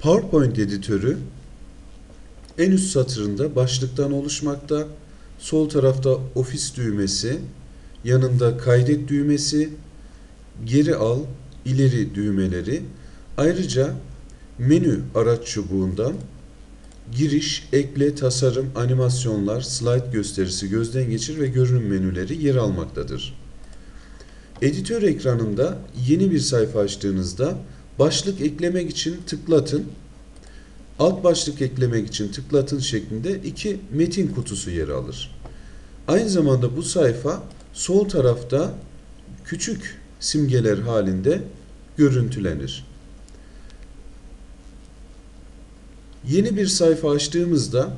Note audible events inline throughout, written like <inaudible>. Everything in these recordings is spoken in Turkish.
PowerPoint editörü en üst satırında başlıktan oluşmakta. Sol tarafta ofis düğmesi, yanında kaydet düğmesi, geri al, ileri düğmeleri. Ayrıca menü araç çubuğundan giriş, ekle, tasarım, animasyonlar, slide gösterisi, gözden geçir ve görünüm menüleri yer almaktadır. Editör ekranında yeni bir sayfa açtığınızda başlık eklemek için tıklatın, alt başlık eklemek için tıklatın şeklinde iki metin kutusu yer alır. Aynı zamanda bu sayfa sol tarafta küçük simgeler halinde görüntülenir. Yeni bir sayfa açtığımızda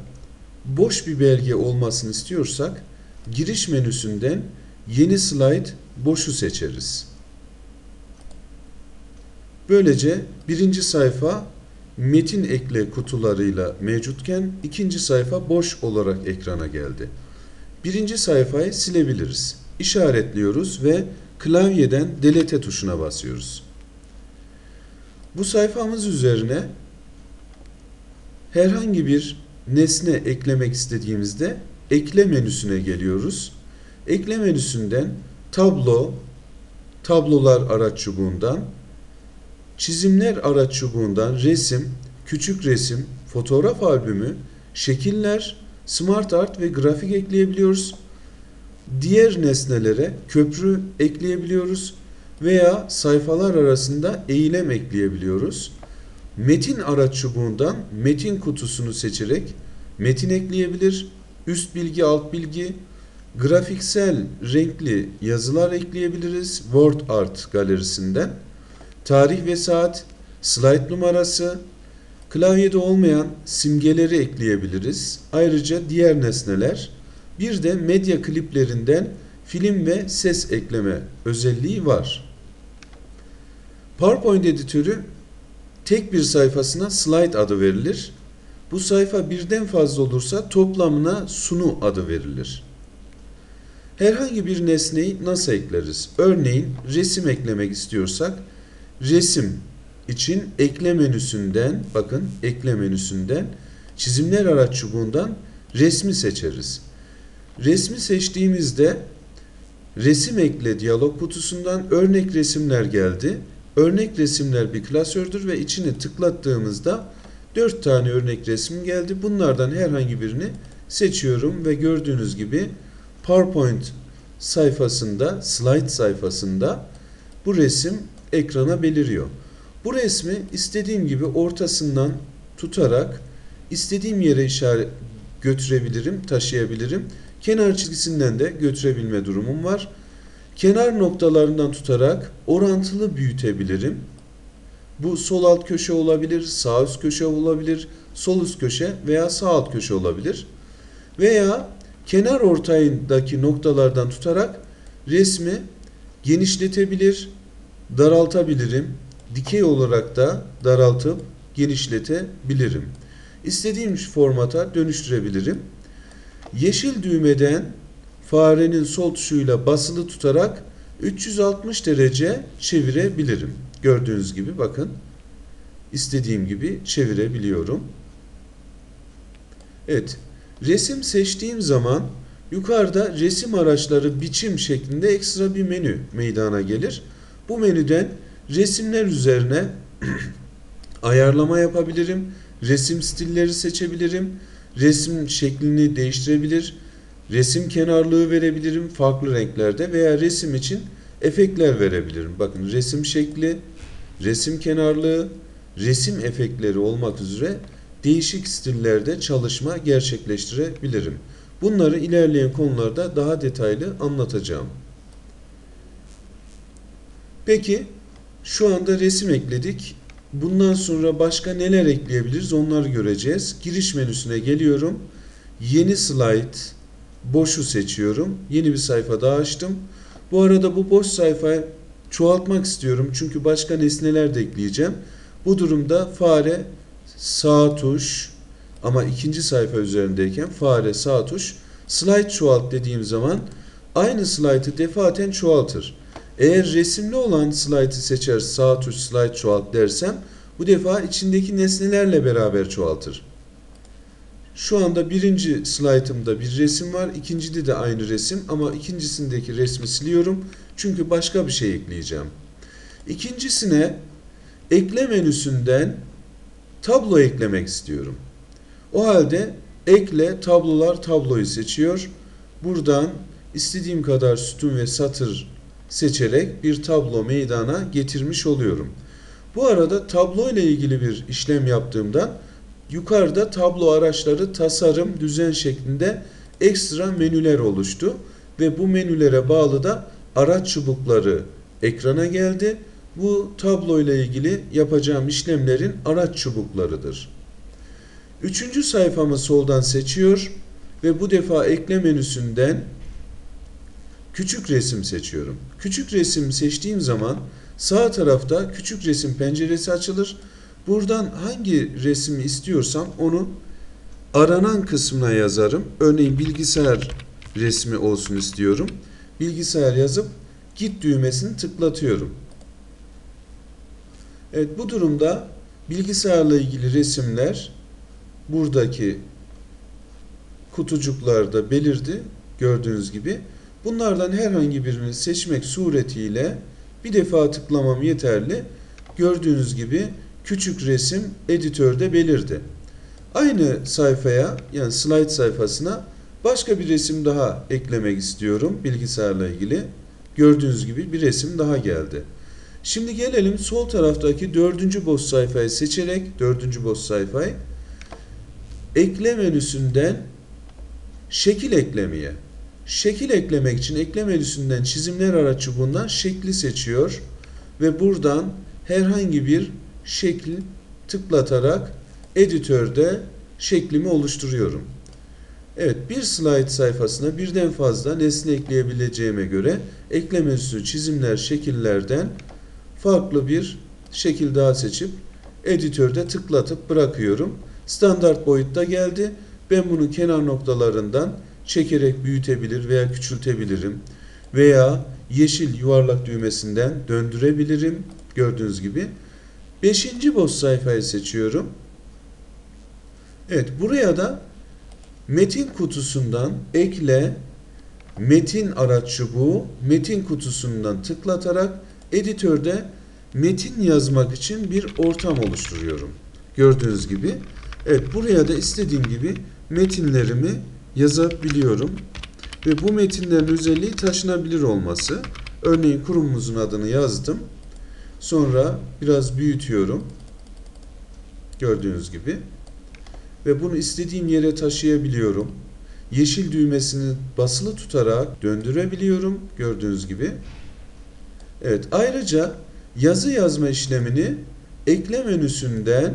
boş bir belge olmasını istiyorsak giriş menüsünden yeni slide boşu seçeriz. Böylece birinci sayfa metin ekle kutularıyla mevcutken ikinci sayfa boş olarak ekrana geldi. Birinci sayfayı silebiliriz. İşaretliyoruz ve klavyeden delete tuşuna basıyoruz. Bu sayfamız üzerine herhangi bir nesne eklemek istediğimizde ekle menüsüne geliyoruz. Ekle menüsünden tablo, tablolar araç çubuğundan, çizimler araç çubuğundan resim, küçük resim, fotoğraf albümü, şekiller, smart art ve grafik ekleyebiliyoruz. Diğer nesnelere köprü ekleyebiliyoruz veya sayfalar arasında eğilem ekleyebiliyoruz. Metin araç çubuğundan metin kutusunu seçerek metin ekleyebilir, üst bilgi, alt bilgi, grafiksel renkli yazılar ekleyebiliriz Word Art galerisinden. Tarih ve saat, slide numarası, klavyede olmayan simgeleri ekleyebiliriz. Ayrıca diğer nesneler, bir de medya kliplerinden film ve ses ekleme özelliği var. PowerPoint editörü tek bir sayfasına slide adı verilir. Bu sayfa birden fazla olursa toplamına sunu adı verilir. Herhangi bir nesneyi nasıl ekleriz? Örneğin resim eklemek istiyorsak resim için ekle menüsünden bakın ekle menüsünden çizimler araç çubuğundan resmi seçeriz. Resmi seçtiğimizde resim ekle diyalog kutusundan örnek resimler geldi. Örnek resimler bir klasördür ve içini tıklattığımızda 4 tane örnek resim geldi. Bunlardan herhangi birini seçiyorum ve gördüğünüz gibi PowerPoint sayfasında, slide sayfasında bu resim ekrana beliriyor. Bu resmi istediğim gibi ortasından tutarak istediğim yere işaret götürebilirim, taşıyabilirim. Kenar çizgisinden de götürebilme durumum var. Kenar noktalarından tutarak orantılı büyütebilirim. Bu sol alt köşe olabilir, sağ üst köşe olabilir, sol üst köşe veya sağ alt köşe olabilir. Veya kenar ortayındaki noktalardan tutarak resmi genişletebilir, daraltabilirim. Dikey olarak da daraltıp genişletebilirim. İstediğim formata dönüştürebilirim. Yeşil düğmeden farenin sol tuşuyla basılı tutarak 360 derece çevirebilirim. Gördüğünüz gibi bakın istediğim gibi çevirebiliyorum. Evet resim seçtiğim zaman yukarıda resim araçları biçim şeklinde ekstra bir menü meydana gelir. Bu menüden resimler üzerine <clears throat> ayarlama yapabilirim. Resim stilleri seçebilirim. Resim şeklini değiştirebilir. Resim kenarlığı verebilirim farklı renklerde veya resim için efektler verebilirim. Bakın resim şekli, resim kenarlığı, resim efektleri olmak üzere değişik stillerde çalışma gerçekleştirebilirim. Bunları ilerleyen konularda daha detaylı anlatacağım. Peki şu anda resim ekledik. Bundan sonra başka neler ekleyebiliriz onları göreceğiz. Giriş menüsüne geliyorum. Yeni slide boşu seçiyorum. Yeni bir sayfa daha açtım. Bu arada bu boş sayfayı çoğaltmak istiyorum. Çünkü başka nesneler de ekleyeceğim. Bu durumda fare sağ tuş ama ikinci sayfa üzerindeyken fare sağ tuş slide çoğalt dediğim zaman aynı slide'ı defaten çoğaltır. Eğer resimli olan slide'ı seçer sağ tuş slide çoğalt dersem Bu defa içindeki nesnelerle beraber çoğaltır. Şu anda birinci slaytımda bir resim var. ikincide de aynı resim ama ikincisindeki resmi siliyorum. Çünkü başka bir şey ekleyeceğim. İkincisine ekle menüsünden tablo eklemek istiyorum. O halde ekle tablolar tabloyu seçiyor. Buradan istediğim kadar sütun ve satır seçerek bir tablo meydana getirmiş oluyorum. Bu arada tablo ile ilgili bir işlem yaptığımda yukarıda tablo araçları tasarım düzen şeklinde ekstra menüler oluştu ve bu menülere bağlı da araç çubukları ekrana geldi. Bu tablo ile ilgili yapacağım işlemlerin araç çubuklarıdır. Üçüncü sayfamı soldan seçiyor ve bu defa ekle menüsünden küçük resim seçiyorum. Küçük resim seçtiğim zaman sağ tarafta küçük resim penceresi açılır. Buradan hangi resmi istiyorsam onu aranan kısmına yazarım. Örneğin bilgisayar resmi olsun istiyorum. Bilgisayar yazıp git düğmesini tıklatıyorum. Evet bu durumda bilgisayarla ilgili resimler buradaki kutucuklarda belirdi gördüğünüz gibi. Bunlardan herhangi birini seçmek suretiyle bir defa tıklamam yeterli. Gördüğünüz gibi küçük resim editörde belirdi. Aynı sayfaya yani slide sayfasına başka bir resim daha eklemek istiyorum bilgisayarla ilgili. Gördüğünüz gibi bir resim daha geldi. Şimdi gelelim sol taraftaki dördüncü boş sayfayı seçerek dördüncü boş sayfayı ekle menüsünden şekil eklemeye. Şekil eklemek için ekle menüsünden çizimler araç çubuğundan şekli seçiyor ve buradan herhangi bir şekil tıklatarak editörde şeklimi oluşturuyorum. Evet bir slide sayfasına birden fazla nesne ekleyebileceğime göre ekle menüsü çizimler şekillerden farklı bir şekil daha seçip editörde tıklatıp bırakıyorum. Standart boyutta geldi. Ben bunu kenar noktalarından çekerek büyütebilir veya küçültebilirim. Veya yeşil yuvarlak düğmesinden döndürebilirim. Gördüğünüz gibi. Beşinci boş sayfayı seçiyorum. Evet buraya da metin kutusundan ekle metin araç çubuğu metin kutusundan tıklatarak editörde metin yazmak için bir ortam oluşturuyorum. Gördüğünüz gibi. Evet buraya da istediğim gibi metinlerimi yazabiliyorum. Ve bu metinlerin özelliği taşınabilir olması. Örneğin kurumumuzun adını yazdım. Sonra biraz büyütüyorum. Gördüğünüz gibi. Ve bunu istediğim yere taşıyabiliyorum. Yeşil düğmesini basılı tutarak döndürebiliyorum. Gördüğünüz gibi. Evet ayrıca yazı yazma işlemini ekle menüsünden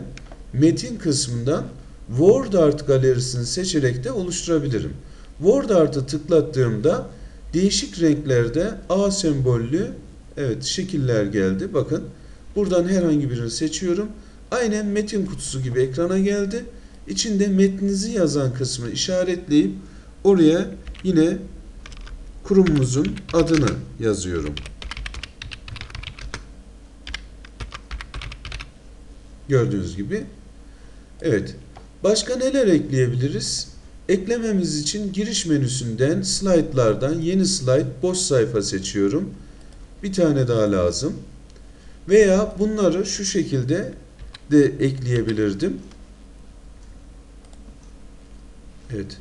metin kısmından Word Art galerisini seçerek de oluşturabilirim. Word Art'ı tıklattığımda değişik renklerde A sembollü evet şekiller geldi. Bakın buradan herhangi birini seçiyorum. Aynen metin kutusu gibi ekrana geldi. İçinde metninizi yazan kısmı işaretleyip oraya yine kurumumuzun adını yazıyorum. Gördüğünüz gibi. Evet. Başka neler ekleyebiliriz? Eklememiz için giriş menüsünden slaytlardan yeni slide boş sayfa seçiyorum. Bir tane daha lazım. Veya bunları şu şekilde de ekleyebilirdim. Evet.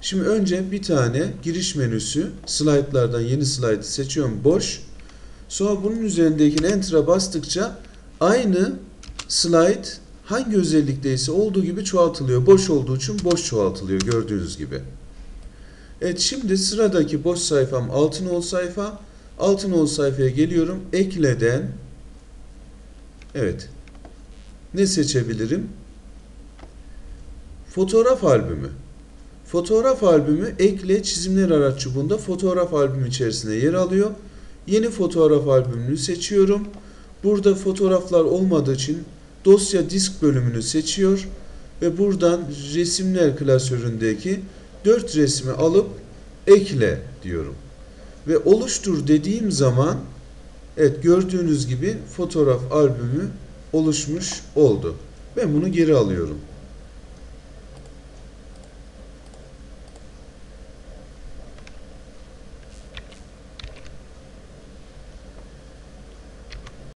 Şimdi önce bir tane giriş menüsü slaytlardan yeni slide seçiyorum boş. Sonra bunun üzerindeki enter'a bastıkça aynı slide hangi özellikteyse olduğu gibi çoğaltılıyor. Boş olduğu için boş çoğaltılıyor gördüğünüz gibi. Evet şimdi sıradaki boş sayfam altın sayfa. Altın sayfaya geliyorum. Ekleden Evet. Ne seçebilirim? Fotoğraf albümü. Fotoğraf albümü ekle çizimler araç çubuğunda fotoğraf albümü içerisinde yer alıyor. Yeni fotoğraf albümünü seçiyorum. Burada fotoğraflar olmadığı için dosya disk bölümünü seçiyor ve buradan resimler klasöründeki 4 resmi alıp ekle diyorum. Ve oluştur dediğim zaman evet gördüğünüz gibi fotoğraf albümü oluşmuş oldu. Ben bunu geri alıyorum.